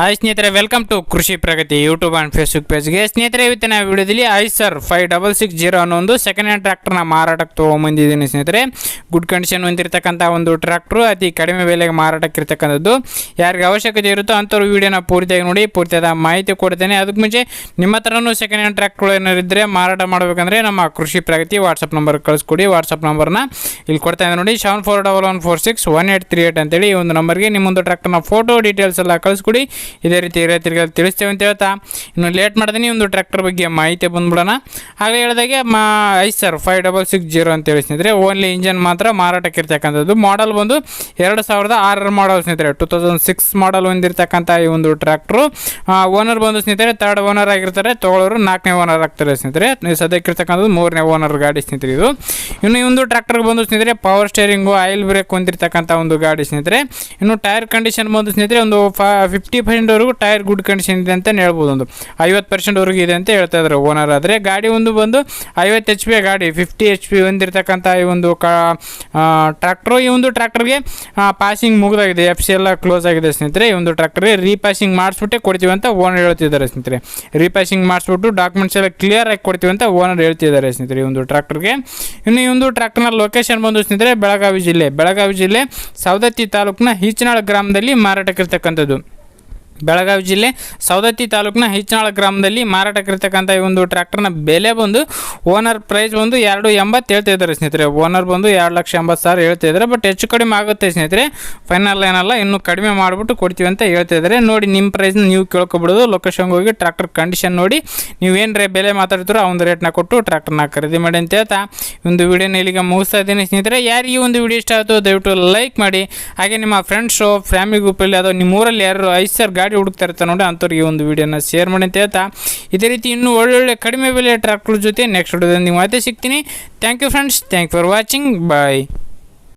Hi ಸ್ನೇಹಿತರೆ welcome to Krishi Pragati YouTube and Facebook ಪೇಜ್ಗೆ ಸ್ನೇಹಿತರೆ, ಇವತ್ತಿನ ವಿಡಿಯೋದಲ್ಲಿ sir five double six zero ಅನ್ನೋ ಒಂದು ಸೆಕೆಂಡ್ ಹ್ಯಾಂಡ್ ಟ್ರ್ಯಾಕ್ಟರ್ನ ಮಾರಾಟಕ್ಕೆ ತೊಗೊಂಬಂದಿದ್ದೀನಿ ಸ್ನೇಹಿತರೆ. ಗುಡ್ ಕಂಡೀಷನ್ ಹೊಂದಿರತಕ್ಕಂಥ ಒಂದು ಟ್ರ್ಯಾಕ್ಟ್ರು ಅತಿ ಕಡಿಮೆ ಬೆಲೆಗೆ ಮಾರಾಟಕ್ಕೆ ಇರ್ತಕ್ಕಂಥದ್ದು ಯಾರಿಗೆ ಅವಶ್ಯಕತೆ ಇರುತ್ತೋ ಅಂಥವ್ರು ವೀಡಿಯೋನ ಪೂರ್ತಿಯಾಗಿ ನೋಡಿ, ಪೂರ್ತಿಯಾದ ಮಾಹಿತಿ ಕೊಡ್ತೇನೆ. ಅದಕ್ಕೆ ಮುಂಚೆ ನಿಮ್ಮ ಹತ್ರನೂ ಸೆಕೆಂಡ್ ಹ್ಯಾಂಡ್ ಟ್ರ್ಯಾಕ್ಟ್ಗಳು ಏನಾರು ಇದ್ದರೆ ಮಾರಾಟ ಮಾಡಬೇಕಂದ್ರೆ ನಮ್ಮ ಕೃಷಿ ಪ್ರಗತಿ ವಾಟ್ಸಪ್ ನಂಬರ್ ಕಳಿಸ್ಕೊಡಿ. ವಾಟ್ಸಪ್ ನಂಬರ್ನ ಇಲ್ಲಿ ಕೊಡ್ತಾ ಇದ್ದೀನಿ ನೋಡಿ seven four double one four six one eight three eight ಅಂತೇಳಿ ಈ ಒಂದು ನಂಬರ್ಗೆ ನಿಮ್ಮೊಂದು ಟ್ರ್ಯಾಕ್ಟರ್ನ ಫೋಟೋ ಡೀಟೇಲ್ಸ್ ಎಲ್ಲ ಕಳಿಸ್ಕೊಡಿ. ಇದೇ ರೀತಿ ರೈತರಿಗೆ ತಿಳಿಸ್ತೇವೆ ಅಂತ ಹೇಳ್ತಾ, ಇನ್ನು ಲೇಟ್ ಮಾಡಿದೀನಿ ಒಂದು ಟ್ರ್ಯಾಕ್ಟರ್ ಬಗ್ಗೆ ಮಾಹಿತಿ ಬಂದ್ಬಿಡೋಣ. ಹಾಗೆ ಹೇಳಿದಾಗೆ, ಮಾ Eicher five double six zero ಅಂತ ಹೇಳಿ ಸ್ನೇಹಿತರೆ ಓನ್ಲಿ ಇಂಜನ್ ಮಾತ್ರ ಮಾರಾಟಕ್ಕೆ ಇರ್ತಕ್ಕಂಥದ್ದು ಮಾಡಲ್ ಬಂದು ಎರಡು ಸಾವಿರದ ಆರರ ಮಾಡಲ್ ಸ್ನೇಹಿತರೆ ಟು ತೌಸಂಡ್ ಸಿಕ್ಸ್ ಮಾಡಲ್ ಹೊಂದಿರತಕ್ಕಂಥ ಈ ಒಂದು ಟ್ರ್ಯಾಕ್ಟ್ರು ಓನರ್ ಬಂದು ಸ್ನೇಹಿತರೆ ತರ್ಡ್ ಓನರ್ ಆಗಿರ್ತಾರೆ ತೊಗೊಳೋರು ನಾಲ್ಕನೇ ಓನರ್ ಆಗ್ತಾರೆ ಸ್ನೇಹಿತರೆ. ಸದ್ಯಕ್ಕೆ ಇರ್ತಕ್ಕಂಥದ್ದು ಮೂರನೇ ಓನರ್ ಗಾಡಿ ಸ್ನೇಹಿತರೆ ಇದು. ಇನ್ನು ಈ ಒಂದು ಟ್ರ್ಯಾಕ್ಟರ್ಗೆ ಬಂದು ಸ್ನೇಹಿತರೆ ಪವರ್ ಸ್ಟೇರಿಂಗು ಆಯಿಲ್ ಬ್ರೇಕ್ ಹೊಂದಿರತಕ್ಕಂಥ ಒಂದು ಗಾಡಿ ಸ್ನೇಹಿತರೆ. ಇನ್ನು ಟೈರ್ ಕಂಡೀಷನ್ ಬಂದು ಸ್ನೇಹಿತರೆ, ಒಂದು ಫಿಫ್ಟಿ ಪರ್ಸೆಂಟ್ವರೆಗೂ ಟೈರ್ ಗುಡ್ ಕಂಡೀಷನ್ ಇದೆ ಅಂತ ಹೇಳ್ಬೋದು ಒಂದು. ಐವತ್ತು ಪರ್ಸೆಂಟ್ವರೆಗೂ ಇದೆ ಅಂತ ಹೇಳ್ತಾ ಇದ್ದಾರೆ ಓನರ್ ಆದರೆ. ಗಾಡಿ ಒಂದು ಬಂದು ಐವತ್ತು ಎಚ್ ಪಿ ಗಾಡಿ ಫಿಫ್ಟಿ ಎಚ್ ಪಿ ಹೊಂದಿರತಕ್ಕಂಥ ಈ ಒಂದು ಕ ಟ್ರ್ಯಾಕ್ಟ್ರು ಈ ಒಂದು ಟ್ರ್ಯಾಕ್ಟರ್ಗೆ ಪಾಸಿಂಗ್ ಮುಗಿದಾಗಿದೆ. ಎಫ್ ಸಿ ಎಲ್ಲ ಕ್ಲೋಸ್ ಆಗಿದೆ ಸ್ನೇಹಿತರೆ. ಈ ಒಂದು ಟ್ರ್ಯಾಕ್ಟರ್ಗೆ ರೀಪಾಸಿಂಗ್ ಮಾಡಿಸ್ಬಿಟ್ಟೆ ಕೊಡ್ತೀವಿ ಅಂತ ಓನರ್ ಹೇಳ್ತಿದ್ದಾರೆ ಸ್ನೇಹಿತರೆ. ರೀಪಾಸಿಂಗ್ ಮಾಡಿಸ್ಬಿಟ್ಟು ಡಾಕ್ಯುಮೆಂಟ್ಸ್ ಎಲ್ಲ ಕ್ಲಿಯರ್ ಆಗಿ ಕೊಡ್ತೀವಿ ಅಂತ ಓನರ್ ಹೇಳ್ತಿದ್ದಾರೆ ಸ್ನೇಹಿತರೆ ಈ ಒಂದು ಟ್ರ್ಯಾಕ್ಟರ್ಗೆ ಇನ್ನು ಈ ಒಂದು ಟ್ರ್ಯಾಕ್ಟರ್ನ ಲೊಕೇಶನ್ ಬಂದು ಸ್ನೇಹಿತರೆ, ಬೆಳಗಾವಿ ಜಿಲ್ಲೆ. ಬೆಳಗಾವಿ ಜಿಲ್ಲೆ ಸವದತ್ತಿ ತಾಲೂಕಿನ ಈಚನಾಳ ಗ್ರಾಮದಲ್ಲಿ ಮಾರಾಟಕ್ಕಿರ್ತಕ್ಕಂಥದ್ದು. ಬೆಳಗಾವಿ ಜಿಲ್ಲೆ ಸವದತ್ತಿ ತಾಲೂಕಿನ ಹಿಚ್ಚನಾಳ ಗ್ರಾಮದಲ್ಲಿ ಮಾರಾಟಕ್ಕಿರ್ತಕ್ಕಂಥ ಈ ಒಂದು ಟ್ರ್ಯಾಕ್ಟರ್ನ ಬೆಲೆ ಬಂದು ಓನರ್ ಪ್ರೈಸ್ ಬಂದು ಎರಡು ಎಂಬತ್ತು ಹೇಳ್ತಾ ಇದ್ದಾರೆ ಸ್ನೇಹಿತರೆ. ಓನರ್ ಬಂದು ಎರಡು ಲಕ್ಷ ಎಂಬತ್ತು ಸಾವಿರ ಹೇಳ್ತಾ ಇದ್ದಾರೆ. ಬಟ್ ಹೆಚ್ಚು ಕಡಿಮೆ ಆಗುತ್ತೆ ಸ್ನೇಹಿತರೆ. ಫೈನಲ್ ಏನಲ್ಲ, ಇನ್ನೂ ಕಡಿಮೆ ಮಾಡಿಬಿಟ್ಟು ಕೊಡ್ತೀವಿ ಅಂತ ಹೇಳ್ತಾ ಇದ್ದಾರೆ. ನೋಡಿ ನಿಮ್ಮ ಪ್ರೈಸ್ನ ನೀವು ಕೇಳ್ಕೊಬಿಡೋದು. ಲೊಕೇಶನ್ಗೆ ಹೋಗಿ ಟ್ರ್ಯಾಕ್ಟರ್ ಕಂಡೀಷನ್ ನೋಡಿ. ನೀವೇನು ರೇ ಬೆಲೆ ಮಾತಾಡ್ತೀರೋ ಆ ಒಂದು ರೇಟ್ನ ಕೊಟ್ಟು ಟ್ರ್ಯಾಕ್ಟರ್ನ ಖರೀದಿ ಮಾಡಿ ಅಂತ ಹೇಳ್ತಾ ಒಂದು ವಿಡಿಯೋನ ಇಲ್ಲಿಗೆ ಮುಗಿಸ್ತಾ ಇದ್ದೀನಿ ಸ್ನೇಹಿತರೆ. ಈ ಒಂದು ವಿಡಿಯೋ ಇಷ್ಟ ಆಯಿತು ದಯವಿಟ್ಟು ಲೈಕ್ ಮಾಡಿ. ಹಾಗೆ ನಿಮ್ಮ ಫ್ರೆಂಡ್ಸು ಫ್ಯಾಮಿಲಿ ಗ್ರೂಪಲ್ಲಿ ಅಥವಾ ನಿಮ್ಮೂರಲ್ಲಿ ಯಾರು ಐಸರ್ ಗಾಡಿ ಹುಡುಕ್ತಾ ಇರ್ತಾರೆ ನೋಡಿ ಅಂಥವ್ರಿಗೆ ಒಂದು ವಿಡಿಯೋನ ಶೇರ್ ಮಾಡಿ ಅಂತ ಹೇಳ್ತಾ. ಇದೇ ರೀತಿ ಇನ್ನೂ ಒಳ್ಳೊಳ್ಳೆ ಕಡಿಮೆ ಬೆಲೆ ಟ್ರ್ಯಾಕ್ಟರ್ ಜೊತೆ ನೆಕ್ಸ್ಟ್ ವಿಡಿಯೋದಲ್ಲಿ ನೀವು ಮತ್ತೆ ಸಿಗ್ತೀನಿ. Thank you friends thank for watching bye